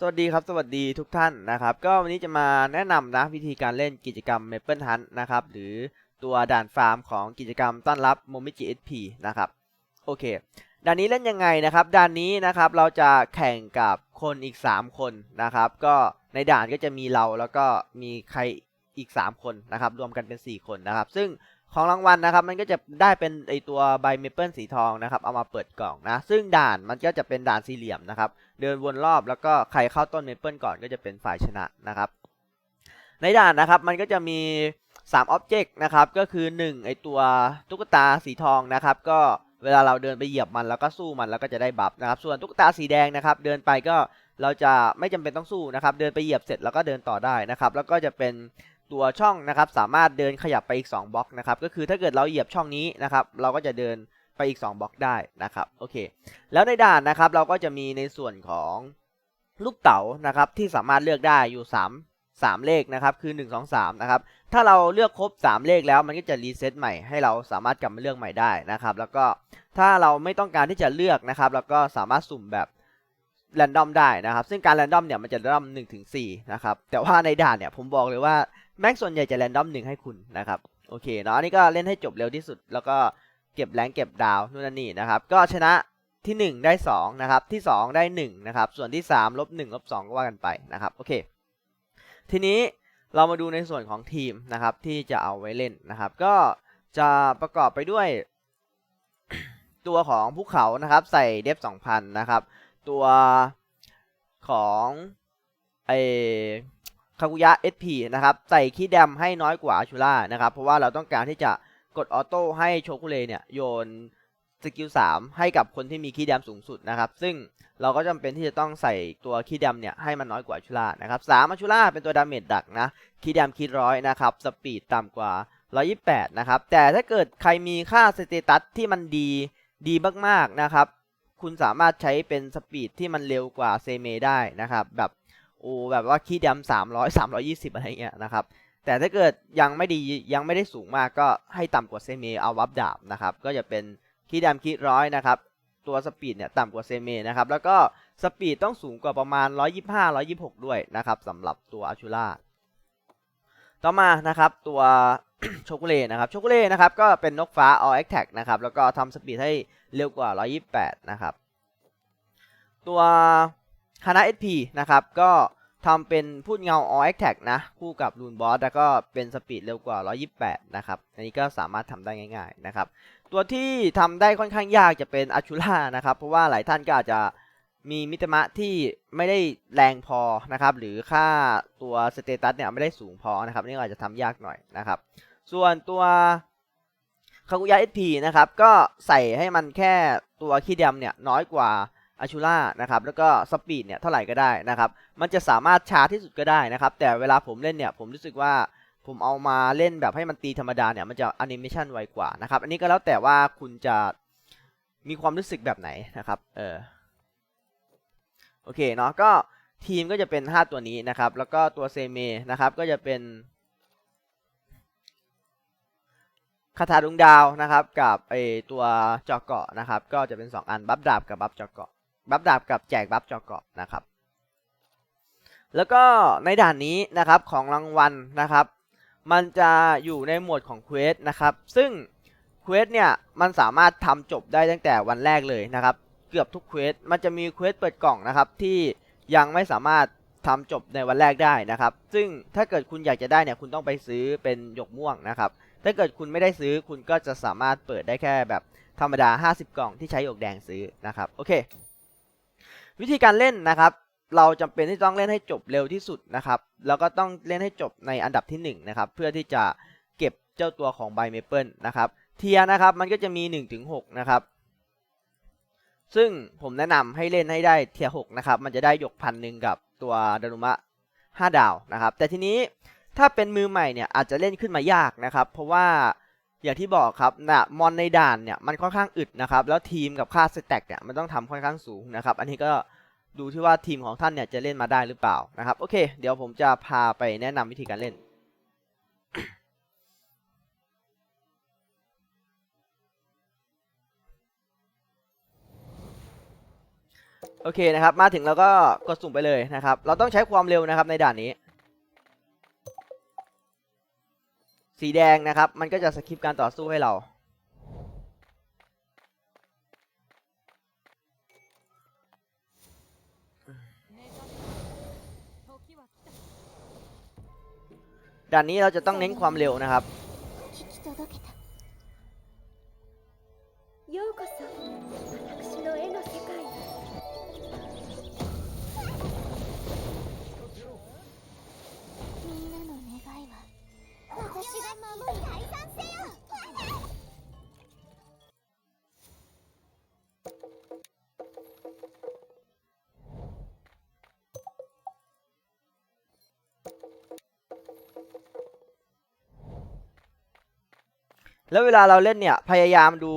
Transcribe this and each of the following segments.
สวัสดีครับ สวัสดีทุกท่านนะครับ ก็วันนี้จะมาแนะนำนะวิธีการเล่นกิจกรรม Maple Hunt นะครับ หรือตัวด่านฟาร์มของกิจกรรมต้อนรับ Momichi SP นะครับ โอเค ด่านนี้เล่นยังไงนะครับ ด่านนี้นะครับเราจะแข่งกับคนอีก 3 คนนะครับ ก็ในด่านก็จะมีเราแล้วก็มีใครอีก 3 คนนะครับ รวมกันเป็น 4 คนนะครับ ซึ่ง ของรางวัลนะครับ มันก็จะได้เป็นไอตัวใบเมเปิลสีทองนะครับ เอามาเปิดกล่องนะ ซึ่งด่านมันก็จะเป็นด่านสี่เหลี่ยมนะครับ เดินวนรอบแล้วก็ใครเข้าต้นเมเปิลก่อนก็จะเป็นฝ่ายชนะนะครับ ในด่านนะครับมันก็จะมี3 Object นะครับ ก็คือ 1 ไอตัวตุ๊กตาสีทองนะครับ ก็เวลาเราเดินไปเหยียบมันแล้วก็สู้มันแล้วก็จะได้บัฟนะครับ ส่วนตุ๊กตาสีแดงนะครับ เดินไปก็เราจะไม่จำเป็นต้องสู้นะครับ เดินไปเหยียบเสร็จแล้วก็เดินต่อได้นะครับ แล้วก็จะเป็น ตัวช่องนะครับสามารถเดินขยับไปอีก 2บล็อกนะครับก็คือถ้าเกิดเราเหยียบช่องนี้นะครับเราก็จะเดินไปอีก 2บล็อกได้นะครับโอเคแล้วในด่านนะครับเราก็จะมีในส่วนของลูกเต๋านะครับที่สามารถเลือกได้อยู่ 3 3 เลขนะครับคือ 1 2 3นะครับถ้าเราเลือกครบ 3 เลขแล้วมันก็จะรีเซ็ตใหม่ให้เราสามารถกลับมาเลือกใหม่ได้นะครับแล้วก็ถ้าเราไม่ต้องการที่จะเลือกนะครับเราก็สามารถสุ่มแบบ แรนดอมได้นะครับ ซึ่งการแรนดอมเนี่ยมันจะแรนดอม1ถึง4นะครับ แต่ว่าในด่านเนี่ยผมบอกเลยว่าแม็กส่วนใหญ่จะแรนดอม1ให้คุณนะครับ โอเคเนาะอันนี้ก็เล่นให้จบเร็วที่สุด แล้วก็เก็บแรงเก็บดาวนู่นนนนี่นะครับ ก็ชนะที่ 1 ได้2นะครับที่ 2 ได้1นะครับส่วนที่3ลบ1ลบ2ก็ว่ากันไปนะครับโอเค ทีนี้เรามาดูในส่วนของทีมนะครับที่จะเอาไว้เล่นนะครับ ก็จะประกอบไปด้วย ตัวของภูเขานะครับ ใส่เดฟ2,000นะครับ ตัวของไอคากุยะ SP นะครับ ใส่คีย์แดมให้น้อยกว่าชูล่านะครับ เพราะว่าเราต้องการที่จะกดออโต้ให้โชคุเลเนี่ย โยนสกิล3ให้กับคนที่มีคีย์แดมสูงสุดนะครับ ซึ่งเราก็จำเป็นที่จะต้องใส่ตัวคีย์แดมเนี่ยให้มันน้อยกว่าชูล่านะครับสามชูล่าเป็นตัวดาเมจดักนะคีย์แดมคีย์ร้อยนะครับ สปีดต่ำกว่า 128 นะครับ แต่ถ้าเกิดใครมีค่าสเตตัสที่มันดีดีมากๆนะครับ คุณสามารถใช้เป็นสปีดที่มันเร็วกว่าเซเมได้นะครับ แบบโอ้แบบว่าคีย์แดม300 320อยี่สิบอะไรเงี้ยนะครับ แต่ถ้าเกิดยังไม่ดียังไม่ได้สูงมากก็ให้ต่ำกว่าเซเมเอาวับดาบนะครับ ก็จะเป็นคีย์ดำคีย์ร้อยนะครับตัวสปีดเนี่ยต่ำกว่าเซเมนะครับ แล้วก็สปีดต้องสูงกว่าประมาณ 125 126 ด้วยนะครับสำหรับตัวอาชูล่าต่อมานะครับตัว โชกุเล่นะครับโชกุเล่นะครับก็เป็นนกฟ้า all attack นะครับแล้วก็ทำสปีดให้เร็วกว่า 128 นะครับ ตัวฮานา SP นะครับก็ทำเป็นพูดเงา all attack นะ คู่กับรูนบอสแล้วก็เป็นสปีดเร็วกว่า 128 นะครับ อันนี้ก็สามารถทำได้ง่าย ๆนะครับ ตัวที่ทำได้ค่อนข้างยากจะเป็นอาชูล่านะครับ เพราะว่าหลายท่านก็อาจจะมีมิตรมะที่ไม่ได้แรงพอนะครับ หรือค่าตัวสเตตัสเนี่ยไม่ได้สูงพอนะครับ นี่อาจจะทำยากหน่อยนะครับ ส่วนตัวคากุยะเอพีนะครับ ก็ใส่ให้มันแค่ตัวคีย์ดำเนี่ยน้อยกว่าอาชูล่านะครับ แล้วก็สปีดเนี่ยเท่าไหร่ก็ได้นะครับ มันจะสามารถช้าที่สุดก็ได้นะครับ แต่เวลาผมเล่นเนี่ย ผมรู้สึกว่าผมเอามาเล่นแบบให้มันตีธรรมดาเนี่ยมันจะแอนิเมชันไวกว่านะครับ อันนี้ก็แล้วแต่ว่าคุณจะมีความรู้สึกแบบไหนนะครับ เออ โอเคเนาะ ก็ทีมก็จะเป็น 5 ตัวนี้นะครับ แล้วก็ตัวเซเมนะครับ ก็จะเป็น คาถาดวงดาวนะครับ กับไอตัวจอเกาะนะครับ ก็จะเป็น 2 อันบัฟดาบกับบัฟจอเกาะบัฟดาบกับแจกบัฟจอเกาะนะครับ แล้วก็ในด่านนี้นะครับของรางวัลนะครับ มันจะอยู่ในหมวดของเควสนะครับ ซึ่งเควสเนี่ยมันสามารถทำจบได้ตั้งแต่วันแรกเลยนะครับ เกือบทุกเควสมันจะมีเควสเปิดกล่องนะครับที่ยังไม่สามารถทำจบในวันแรกได้นะครับ ซึ่งถ้าเกิดคุณอยากจะได้เนี่ยคุณต้องไปซื้อเป็นหยกม่วงนะครับ ถ้าเกิดคุณไม่ได้ซื้อคุณก็จะสามารถเปิดได้แค่แบบธรรมดา 50 กล่องที่ใช้หยกแดงซื้อนะครับโอเค วิธีการเล่นนะครับ เราจำเป็นที่ต้องเล่นให้จบเร็วที่สุดนะครับ แล้วก็ต้องเล่นให้จบในอันดับที่ 1 นะครับ เพื่อที่จะเก็บเจ้าตัวของไบเมเปิลนะครับเทียนะครับมันก็จะมี1ถึง6นะครับ ซึ่งผมแนะนำให้เล่นให้ได้เทีย6นะครับ มันจะได้หยกพันหนึ่งกับตัวดารุมะ 5 ดาวนะครับ แต่ทีนี้ ถ้าเป็นมือใหม่เนี่ยอาจจะเล่นขึ้นมายากนะครับ เพราะว่าอย่างที่บอกครับนะมอนในด่านเนี่ยมันค่อนข้างอึดนะครับ แล้วทีมกับค่าสแต็กเนี่ยมันต้องทำค่อนข้างสูงนะครับ อันนี้ก็ดูที่ว่าทีมของท่านเนี่ยจะเล่นมาได้หรือเปล่านะครับโอเค เดี๋ยวผมจะพาไปแนะนำวิธีการเล่น โอเคนะครับ มาถึงแล้วก็กดสุ่มไปเลยนะครับ เราต้องใช้ความเร็วนะครับในด่านนี้ สีแดงนะครับ มันก็จะสคิปการต่อสู้ให้เรา ด่านนี้เราจะต้องเน้นความเร็วนะครับ แล้วเวลาเราเล่นเนี่ยพยายามดู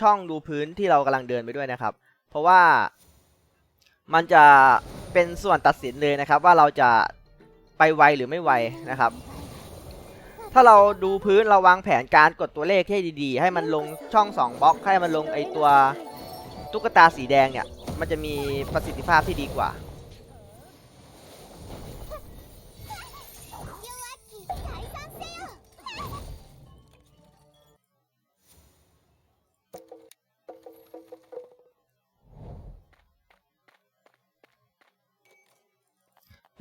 ช่องดูพื้นที่เรากำลังเดินไปด้วยนะครับ เพราะว่ามันจะเป็นส่วนตัดสินเลยนะครับ ว่าเราจะไปไวหรือไม่ไวนะครับ ถ้าเราดูพื้นเราวางแผนการกดตัวเลขให้ดีๆ ให้มันลงช่อง2บล็อกให้มันลงไอตัวตุ๊กตาสีแดงเนี่ยมันจะมีประสิทธิภาพที่ดีกว่า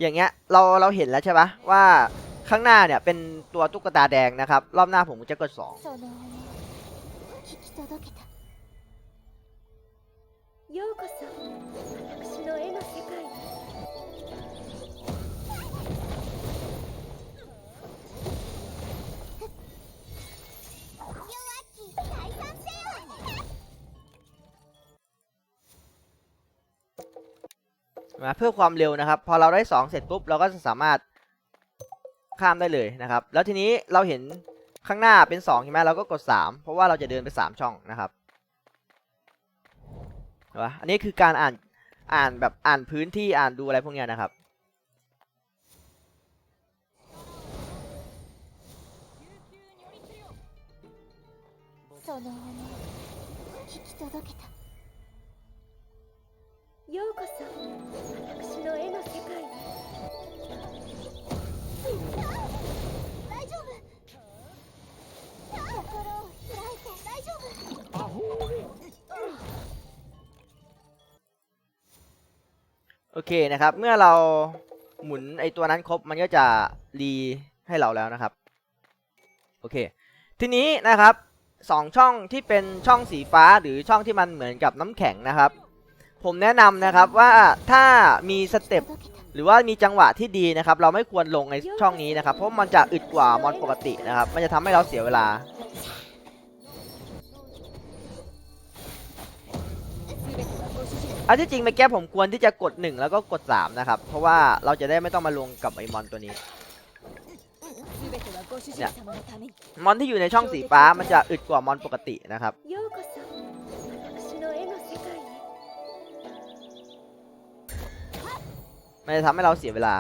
อย่างเงี้ยเราเราเห็นแล้วใช่ปะว่าข้างหน้าเนี่ยเป็นตัวตุ๊กตาแดงนะครับ รอบหน้าผมจะกด 2 その思い聞き届けたようこそ นะเพื่อความเร็วนะครับ พอเราได้ 2 เสร็จปุ๊บ เราก็จะสามารถข้ามได้เลยนะครับ แล้วทีนี้เราเห็นข้างหน้าเป็น 2 ใช่ไหมเราก็กด 3 เพราะว่าเราจะเดินไป 3 ช่องนะครับเห็นปะอันนี้คือการอ่านอ่านแบบอ่านพื้นที่อ่านดูอะไรพวกเนี้ยนะครับ その想い聞き届けた ようこそ私の絵の世界へ大丈夫心を開いて大丈夫 โอเคนะครับ เมื่อเราหมุนไอตัวนั้นครบมันก็จะรีให้เราแล้วนะครับ โอเค ทีนี้นะครับสองช่องที่เป็นช่องสีฟ้าหรือช่องที่มันเหมือนกับน้ำแข็งนะครับ ผมแนะนำนะครับว่าถ้ามีสเต็ปหรือว่ามีจังหวะที่ดีนะครับ เราไม่ควรลงในช่องนี้นะครับ เพราะมันจะอึดกว่ามอนปกตินะครับ มันจะทำให้เราเสียเวลา อันที่จริงไปแก้ผมควรที่จะกด 1 แล้วก็กด 3 นะครับ เพราะว่าเราจะได้ไม่ต้องมาลงกับไอ้มอนตัวนี้เนี่ยมอนที่อยู่ในช่องสีฟ้ามันจะอึดกว่ามอนปกตินะครับ มันจะทำให้เราเสียเวลา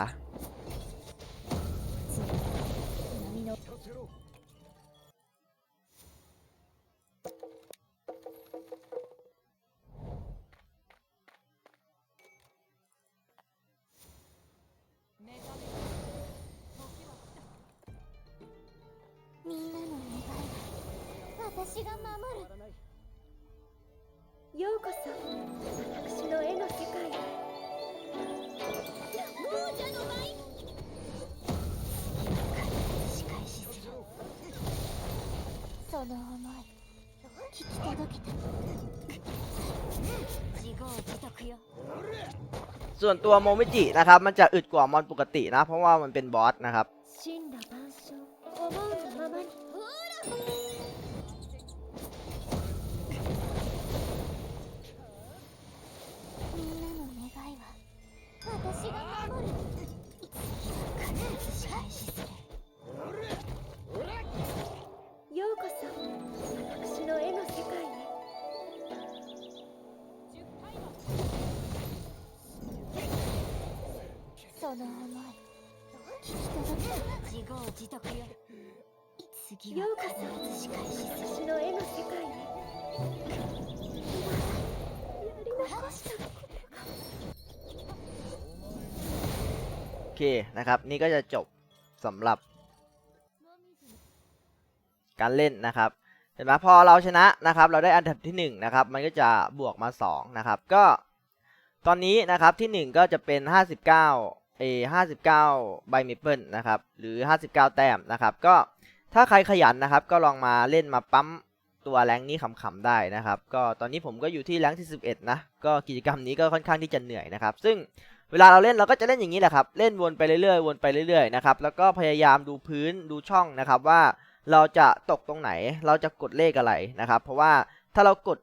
ส่วนตัวโมมิจินะครับ มันจะอึดกว่ามอนปกตินะ เพราะว่ามันเป็นบอสนะครับ 義徳よ次ようこそ仕返し私の絵の世界へやり残したโอเคนะครับ นี่ก็จะจบสำหรับ การเล่นนะครับเห็นไหมพอเราชนะนะครับ เราได้อันดับที่1นะครับมันก็จะบวกมา2นะครับก็ตอนนี้นะครับที่ 1 ก็จะเป็น 59 เอ59ใบเมเปิลนะครับ หรือ59แต้มนะครับ ก็ถ้าใครขยันนะครับ ก็ลองมาเล่นมาปั๊มตัวแรงนี้ขำๆได้นะครับ ก็ตอนนี้ผมก็อยู่ที่แรงที่11นะ ก็กิจกรรมนี้ก็ค่อนข้างที่จะเหนื่อยนะครับ ซึ่งเวลาเราเล่นเราก็จะเล่นอย่างนี้แหละครับ เล่นวนไปเรื่อยๆ วนไปเรื่อยๆ นะครับ แล้วก็พยายามดูพื้นดูช่องนะครับว่าเราจะตกตรงไหน เราจะกดเลขอะไรนะครับ เพราะว่าถ้าเรากด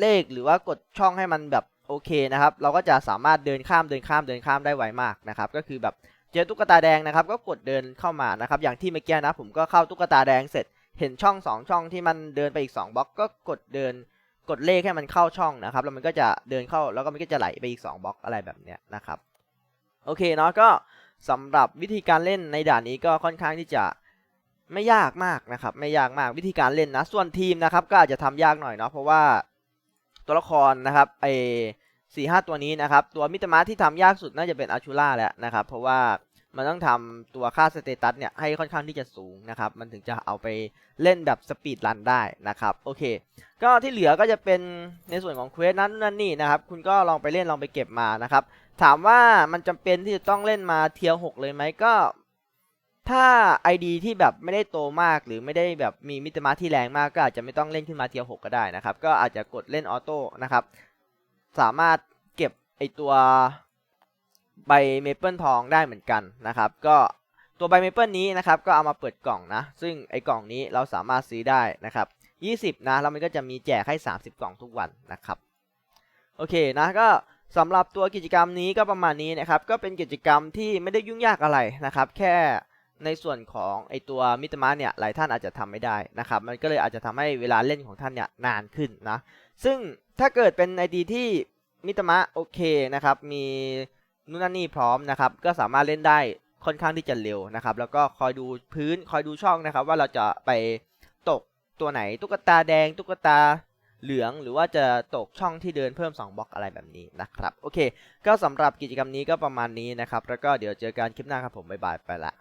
เลขหรือว่ากดช่องให้มันแบบ โอเคนะครับ เราก็จะสามารถเดินข้ามเดินข้ามเดินข้ามได้ไวมากนะครับ ก็คือแบบเจอตุ๊กตาแดงนะครับ ก็กดเดินเข้ามานะครับ อย่างที่เมื่อกี้นะ ผมก็เข้าตุ๊กตาแดงเสร็จ เห็นช่องสองช่องที่มันเดินไปอีกสองบล็อก ก็กดเดิน กดเลขให้มันเข้าช่องนะครับ แล้วมันก็จะเดินเข้า แล้วก็มันก็จะไหลไปอีกสองบล็อกอะไรแบบเนี้ยนะครับ โอเคเนาะ ก็สำหรับวิธีการเล่นในด่านนี้ก็ค่อนข้างที่จะไม่ยากมากนะครับ ไม่ยากมากวิธีการเล่นนะ ส่วนทีมนะครับ ก็อาจจะทำยากหน่อยเนาะ เพราะว่า ตัวละครนะครับไอสี่ห้าตัวนี้นะครับ ตัวมิตรมาที่ทำยากสุดน่าจะเป็นอาชูล่าแหละนะครับ เพราะว่ามันต้องทำตัวค่าสเตตัสเนี่ยให้ค่อนข้างที่จะสูงนะครับ มันถึงจะเอาไปเล่นแบบสปีดรันได้นะครับ โอเค ก็ที่เหลือก็จะเป็นในส่วนของเควสนั้นนั่นนี่นะครับ คุณก็ลองไปเล่นลองไปเก็บมานะครับ ถามว่ามันจำเป็นที่จะต้องเล่นมาเทียร์หกเลยไหมก็ ถ้า ID ที่แบบไม่ได้โตมากหรือไม่ได้แบบมีมิตรมาที่แรงมากก็อาจจะไม่ต้องเล่นขึ้นมาเทียร์หกก็ได้นะครับ ก็อาจจะกดเล่นออโต้นะครับ สามารถเก็บไอตัวใบเมเปิลทองได้เหมือนกันนะครับ ก็ตัวใบเมเปิลนี้นะครับ ก็เอามาเปิดกล่องนะ ซึ่งไอกล่องนี้เราสามารถซื้อได้นะครับ 20 นะ แล้วมันก็จะมีแจกให้ 30 กล่องทุกวันนะครับ โอเคนะก็สำหรับตัวกิจกรรมนี้ก็ประมาณนี้นะครับ ก็เป็นกิจกรรมที่ไม่ได้ยุ่งยากอะไรนะครับ แค่ ในส่วนของไอตัวมิตรมาเนี่ยหลายท่านอาจจะทำไม่ได้นะครับ มันก็เลยอาจจะทำให้เวลาเล่นของท่านเนี่ยนานขึ้นนะ ซึ่งถ้าเกิดเป็นไอดีที่มิตรมาโอเคนะครับมีนู่นนั่นนี่พร้อมนะครับ ก็สามารถเล่นได้ค่อนข้างที่จะเร็วนะครับ แล้วก็คอยดูพื้นคอยดูช่องนะครับ ว่าเราจะไปตกตัวไหนตุ๊กตาแดง ตุ๊กตาเหลือง หรือว่าจะตกช่องที่เดินเพิ่ม 2บล็อกอะไรแบบนี้นะครับ โอเค ก็สำหรับกิจกรรมนี้ก็ประมาณนี้นะครับ แล้วก็เดี๋ยวเจอกันคลิปหน้าครับผมบ๊ายบายไปละ